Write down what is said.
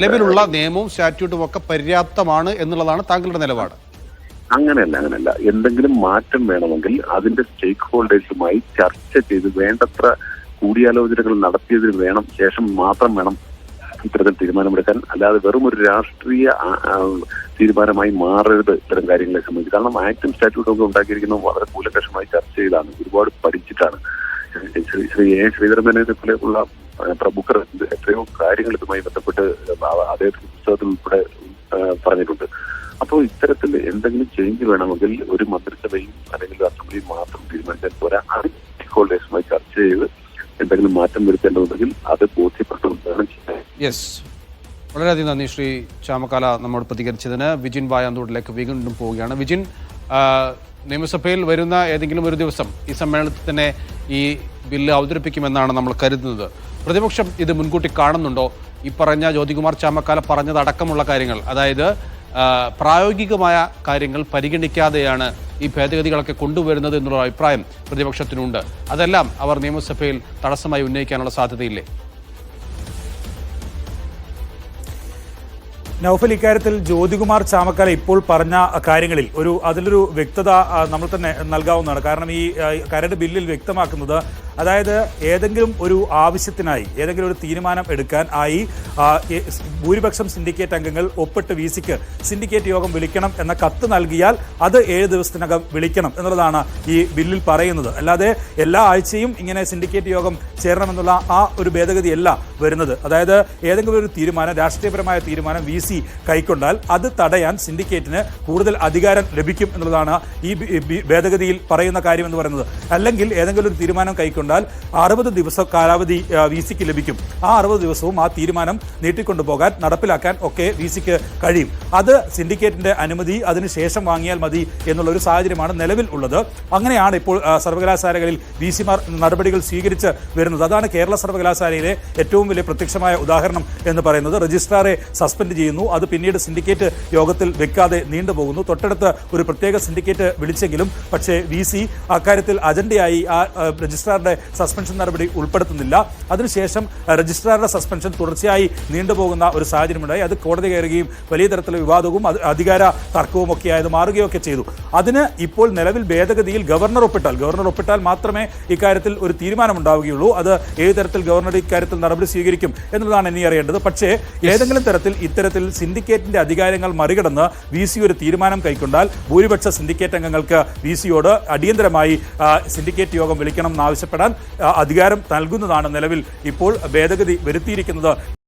നിലവിലുള്ള നിയമവും സ്റ്റാറ്റ്യൂട്ടും ഒക്കെ പര്യാപ്തമാണ് എന്നുള്ളതാണ് താങ്കളുടെ നിലപാട്. അങ്ങനെയല്ല അങ്ങനെയല്ല. എന്തെങ്കിലും മാറ്റം വേണമെങ്കിൽ അതിന്റെ സ്റ്റേക്ക് ഹോൾഡേഴ്സുമായി ചർച്ച ചെയ്ത് വേണ്ടത്ര കൂടിയാലോചനകൾ നടത്തിയതിന് വേണം ശേഷം മാത്രം വേണം ഇത്തരത്തിൽ തീരുമാനമെടുക്കാൻ. അല്ലാതെ വെറും ഒരു രാഷ്ട്രീയ തീരുമാനമായി മാറരുത് ഇത്തരം കാര്യങ്ങളെ സംബന്ധിച്ച്. കാരണം ആക്ടും സ്റ്റാറ്റ്യൂട്ടും ഒക്കെ ഉണ്ടാക്കിയിരിക്കുന്നത് വളരെ കൂലകഷമായി ചർച്ച ചെയ്താണ് ഒരുപാട് പഠിച്ചിട്ടാണ്. ശ്രീ എ ശ്രീധരമേനെ പോലെയുള്ള പ്രമുഖർ എത്രയോ കാര്യങ്ങൾ ഇതുമായി ബന്ധപ്പെട്ട് അദ്ദേഹത്തിന്റെ പുസ്തകത്തിൽ ഉൾപ്പെടെ പറഞ്ഞിട്ടുണ്ട്. അപ്പോൾ ഇത്തരത്തിൽ എന്തെങ്കിലും ചേഞ്ച് വേണമെങ്കിൽ ഒരു മന്ത്രിസഭയും അല്ലെങ്കിൽ അസംബ്ലിയും മാത്രം തീരുമാനിച്ചാൽ പോരാ. അത് ഹോൾഡേഴ്സുമായി ചർച്ച ചെയ്ത് എന്തെങ്കിലും മാറ്റം വരുത്തേണ്ടതുണ്ടെങ്കിൽ അത് ബോധ്യപ്പെട്ടുകൊണ്ടാണ് യെസ് വളരെയധികം നന്ദി ശ്രീ ചാമക്കാല നമ്മോട് പ്രതികരിച്ചതിന്. വിജിൻ വായാന്തോടിലേക്ക് വീണ്ടും പോവുകയാണ്. വിജിൻ നിയമസഭയിൽ വരുന്ന ഏതെങ്കിലും ഒരു ദിവസം ഈ സമ്മേളനത്തിൽ തന്നെ ഈ ബില്ല് അവതരിപ്പിക്കുമെന്നാണ് നമ്മൾ കരുതുന്നത്. പ്രതിപക്ഷം ഇത് മുൻകൂട്ടി കാണുന്നുണ്ടോ? ഈ പറഞ്ഞ ജ്യോതികുമാർ ചാമക്കാല പറഞ്ഞതടക്കമുള്ള കാര്യങ്ങൾ അതായത് പ്രായോഗികമായ കാര്യങ്ങൾ പരിഗണിക്കാതെയാണ് ഈ ഭേദഗതികളൊക്കെ കൊണ്ടുവരുന്നത് എന്നുള്ള അഭിപ്രായം പ്രതിപക്ഷത്തിനുണ്ട്. അതെല്ലാം അവർ നിയമസഭയിൽ തടസ്സമായി ഉന്നയിക്കാനുള്ള സാധ്യതയില്ലേ? നൗഫൽ ഇക്കാര്യത്തിൽ ജ്യോതികുമാർ ചാമക്കാല ഇപ്പോൾ പറഞ്ഞ കാര്യങ്ങളിൽ ഒരു അതിലൊരു വ്യക്തത നമ്മൾ തന്നെ നൽകാവുന്നതാണ്. കാരണം ഈ കരട് ബില്ലിൽ വ്യക്തമാക്കുന്നത് അതായത് ഏതെങ്കിലും ഒരു ആവശ്യത്തിനായി ഏതെങ്കിലും ഒരു തീരുമാനം എടുക്കാൻ ആയി ഭൂരിപക്ഷം സിൻഡിക്കേറ്റ് അംഗങ്ങൾ ഒപ്പിട്ട് വി സിക്ക് സിൻഡിക്കേറ്റ് യോഗം വിളിക്കണം എന്ന കത്ത് നൽകിയാൽ അത് ഏഴ് ദിവസത്തിനകം വിളിക്കണം എന്നുള്ളതാണ് ഈ ബില്ലിൽ പറയുന്നത്. അല്ലാതെ എല്ലാ ആഴ്ചയും ഇങ്ങനെ സിൻഡിക്കേറ്റ് യോഗം ചേരണമെന്നുള്ള ആ ഒരു ഭേദഗതിയല്ല വരുന്നത്. അതായത് ഏതെങ്കിലും ഒരു തീരുമാനം രാഷ്ട്രീയപരമായ തീരുമാനം വി സി കൈക്കൊണ്ടാൽ അത് തടയാൻ സിൻഡിക്കേറ്റിന് കൂടുതൽ അധികാരം ലഭിക്കും എന്നുള്ളതാണ് ഈ ഭേദഗതിയിൽ പറയുന്ന കാര്യം എന്ന് പറയുന്നത്. അല്ലെങ്കിൽ ഏതെങ്കിലും ഒരു തീരുമാനം കൈക്കൊണ്ടാൽ അറുപത് ദിവസം കാലാവധി വി സിക്ക് ലഭിക്കും. ആ അറുപത് ദിവസവും ആ തീരുമാനം നീട്ടിക്കൊണ്ടുപോകാൻ നടപ്പിലാക്കാൻ ഒക്കെ വി സിക്ക് കഴിയും. അത് സിൻഡിക്കേറ്റിന്റെ അനുമതി അതിനുശേഷം വാങ്ങിയാൽ മതി എന്നുള്ള ഒരു സാഹചര്യമാണ് നിലവിൽ ഉള്ളത്. അങ്ങനെയാണ് ഇപ്പോൾ സർവകലാശാലകളിൽ വി സിമാർ നടപടികൾ സ്വീകരിച്ച് വരുന്നത്. അതാണ് കേരള സർവകലാശാലയിലെ ഏറ്റവും വലിയ പ്രത്യക്ഷമായ ഉദാഹരണം എന്ന് പറയുന്നത്. രജിസ്ട്രാറെ സസ്പെൻഡ് ചെയ്യുന്നു. അത് പിന്നീട് സിൻഡിക്കേറ്റ് യോഗത്തിൽ വെക്കാതെ നീണ്ടുപോകുന്നു. തൊട്ടടുത്ത് ഒരു പ്രത്യേക സിൻഡിക്കേറ്റ് വിളിച്ചെങ്കിലും പക്ഷേ വി സി അക്കാര്യത്തിൽ അജണ്ടയായി ആ ആ, രജിസ്ട്രാറുടെ സസ്പെൻഷൻ നടപടി ഉൾപ്പെടുത്തുന്നില്ല. അതിനുശേഷം രജിസ്ട്രാറുടെ സസ്പെൻഷൻ തുടർച്ചയായി നീണ്ടുപോകുന്ന ഒരു സാഹചര്യമുണ്ടായി. അത് കോടതി കയറുകയും വലിയ തരത്തിലുള്ള വിവാദവും അധികാര തർക്കവും ഒക്കെ ആയത് മാറുകയൊക്കെ ചെയ്തു. അതിന് ഇപ്പോൾ നിലവിൽ ഭേദഗതിയിൽ ഗവർണർ ഒപ്പിട്ടാൽ ഗവർണർ ഒപ്പിട്ടാൽ മാത്രമേ ഇക്കാര്യത്തിൽ ഒരു തീരുമാനമുണ്ടാവുകയുള്ളൂ. അത് ഏത് തരത്തിൽ ഗവർണർ ഇക്കാര്യത്തിൽ നടപടി സ്വീകരിക്കും എന്നുള്ളതാണ് ഇനി അറിയേണ്ടത്. പക്ഷേ ഏതെങ്കിലും തരത്തിൽ ഇത്തരത്തിൽ സിൻഡിക്കേറ്റിന്റെ അധികാരങ്ങൾ മറികടന്ന് വി സി ഒരു തീരുമാനം കൈക്കൊണ്ടാൽ ഭൂരിപക്ഷ സിൻഡിക്കേറ്റ് അംഗങ്ങൾക്ക് വി സിയോട് അടിയന്തരമായി സിൻഡിക്കേറ്റ് യോഗം വിളിക്കണം എന്നാവശ്യപ്പെടാൻ ആ, അധികാരം നൽകുന്നതാണ് നിലവിൽ ഇപ്പോൾ ഭേദഗതി വരുത്തിയിരിക്കുന്നത്.